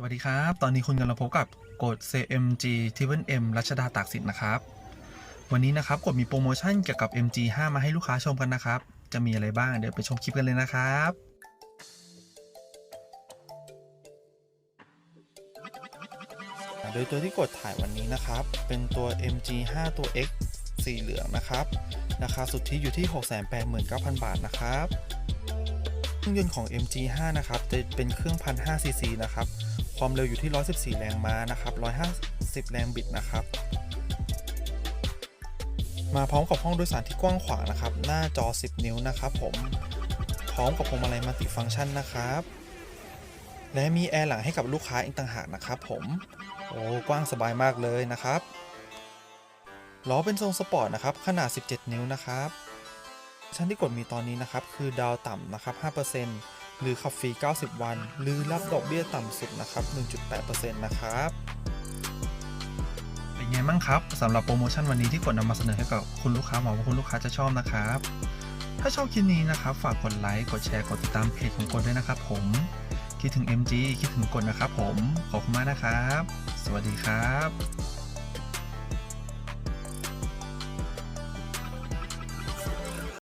สวัสดีครับ ตอนนี้คุณกำลังพบกับกด CMG t r i p l M รัชดาตากสินนะครับ วันนี้นะครับกดมีโปรโมชั่นเกี่ยวกับ MG 5 มาให้ลูกค้าชมกันนะครับ จะมีอะไรบ้างเดี๋ยวไปชมคลิปกันเลยนะครับโดยตัวที่กดถ่ายวันนี้นะครับ เป็นตัว MG 5 ตัว X สีเหลืองนะครับ ราคาสุทธิอยู่ที่ 689,000 บาทนะครับ เครื่องยนต์ของ MG 5 นะครับ จะเป็นเครื่อง 1,500 cc นะครับ ความเร็วอยู่ที่ 114 แรงม้านะครับ 150 แรงบิดนะครับ มาพร้อมกับห้องโดยสารที่กว้างขวางนะครับ หน้าจอ 10 นิ้วนะครับผม พร้อมกับพวงมาลัยมัลติฟังก์ชันนะครับ และมีแอร์หลังให้กับลูกค้าอีกต่างหากนะครับผม โอ้กว้างสบายมากเลยนะครับล้อเป็นทรงสปอร์ตนะครับ ขนาด 17 นิ้วนะครับ ชั้นที่กดมีตอนนี้นะครับ คือดาวต่ำนะครับ 5% หรือขับฟรี 90 วัน หรือรับดอกเบี้ยต่ำสุดนะครับ 1.8%นะครับเป็นไงบ้างครับสำหรับโปรโมชั่นวันนี้ที่กดนำมาเสนอให้กับคุณลูกค้าหวังว่าคุณลูกค้าจะชอบนะครับ ถ้าชอบคลิปนี้นะครับ ฝากกดไลค์ กดแชร์ กดติดตามเพจของกดด้วยนะครับผม คิดถึง MG คิดถึงกดนะครับผม ขอบคุณมากนะครับ สวัสดีครับ